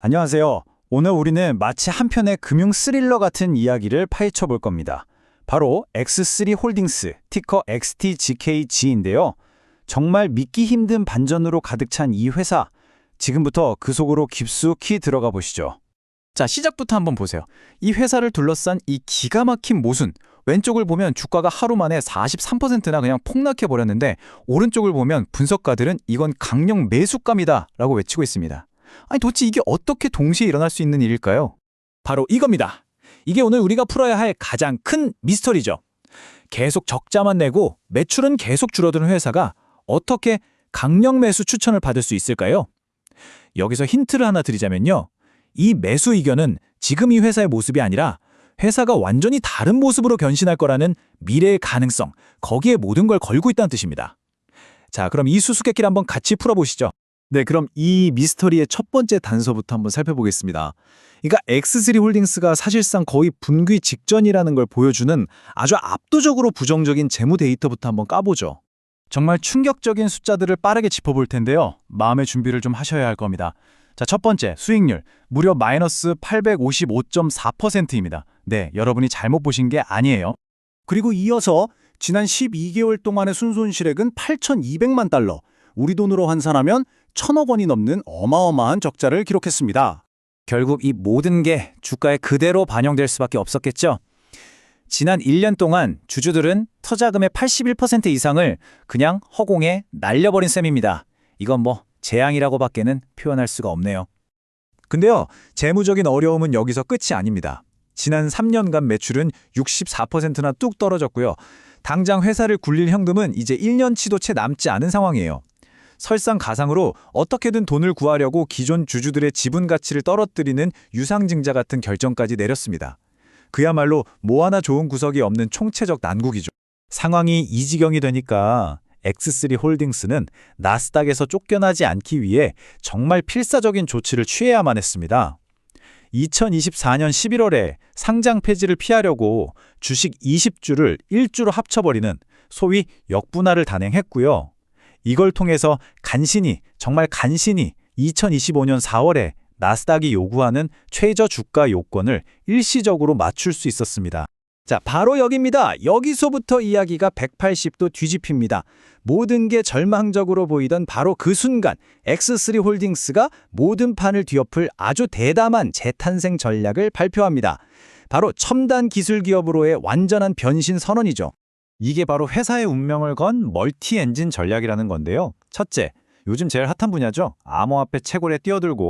안녕하세요. 오늘 우리는 마치 한 편의 금융 스릴러 같은 이야기를 파헤쳐 볼 겁니다. 바로 X3 홀딩스, 티커 XTGKG인데요. 정말 믿기 힘든 반전으로 가득 찬 이 회사. 지금부터 그 속으로 깊숙이 들어가 보시죠. 자, 시작부터 한번 보세요. 이 회사를 둘러싼 이 기가 막힌 모순. 왼쪽을 보면 주가가 하루 만에 43%나 그냥 폭락해 버렸는데 오른쪽을 보면 분석가들은 이건 강력 매수감이다 라고 외치고 있습니다. 아니 도대체 이게 어떻게 동시에 일어날 수 있는 일일까요? 바로 이겁니다. 이게 오늘 우리가 풀어야 할 가장 큰 미스터리죠. 계속 적자만 내고 매출은 계속 줄어드는 회사가 어떻게 강력 매수 추천을 받을 수 있을까요? 여기서 힌트를 하나 드리자면요. 이 매수 의견은 지금 이 회사의 모습이 아니라 회사가 완전히 다른 모습으로 변신할 거라는 미래의 가능성, 거기에 모든 걸 걸고 있다는 뜻입니다. 자, 그럼 이 수수께끼를 한번 같이 풀어보시죠. 네, 그럼 이 미스터리의 첫 번째 단서부터 한번 살펴보겠습니다. 그러니까 X3 홀딩스가 사실상 거의 분기 직전이라는 걸 보여주는 아주 압도적으로 부정적인 재무 데이터부터 한번 까보죠. 정말 충격적인 숫자들을 빠르게 짚어볼 텐데요. 마음의 준비를 좀 하셔야 할 겁니다. 자, 첫 번째, 수익률. 무려 마이너스 855.4%입니다. 네, 여러분이 잘못 보신 게 아니에요. 그리고 이어서 지난 12개월 동안의 순손실액은 8,200만 달러, 우리 돈으로 환산하면 천억 원이 넘는 어마어마한 적자를 기록했습니다. 결국 이 모든 게 주가에 그대로 반영될 수밖에 없었겠죠. 지난 1년 동안 주주들은 터자금의 81% 이상을 그냥 허공에 날려버린 셈입니다. 이건 뭐 재앙이라고밖에는 표현할 수가 없네요. 근데요, 재무적인 어려움은 여기서 끝이 아닙니다. 지난 3년간 매출은 64%나 뚝 떨어졌고요. 당장 회사를 굴릴 현금은 이제 1년치도 채 남지 않은 상황이에요. 설상가상으로 어떻게든 돈을 구하려고 기존 주주들의 지분 가치를 떨어뜨리는 유상증자 같은 결정까지 내렸습니다. 그야말로 뭐 하나 좋은 구석이 없는 총체적 난국이죠. 상황이 이 지경이 되니까 X3 홀딩스는 나스닥에서 쫓겨나지 않기 위해 정말 필사적인 조치를 취해야만 했습니다. 2024년 11월에 상장 폐지를 피하려고 주식 20주를 1주로 합쳐버리는 소위 역분할을 단행했고요. 이걸 통해서 간신히 정말 간신히 2025년 4월에 나스닥이 요구하는 최저 주가 요건을 일시적으로 맞출 수 있었습니다. 자, 바로 여기입니다. 여기서부터 이야기가 180도 뒤집힙니다. 모든 게 절망적으로 보이던 바로 그 순간 X3 홀딩스가 모든 판을 뒤엎을 아주 대담한 재탄생 전략을 발표합니다. 바로 첨단 기술 기업으로의 완전한 변신 선언이죠. 이게 바로 회사의 운명을 건 멀티 엔진 전략이라는 건데요. 첫째, 요즘 제일 핫한 분야죠. 암호화폐 채굴에 뛰어들고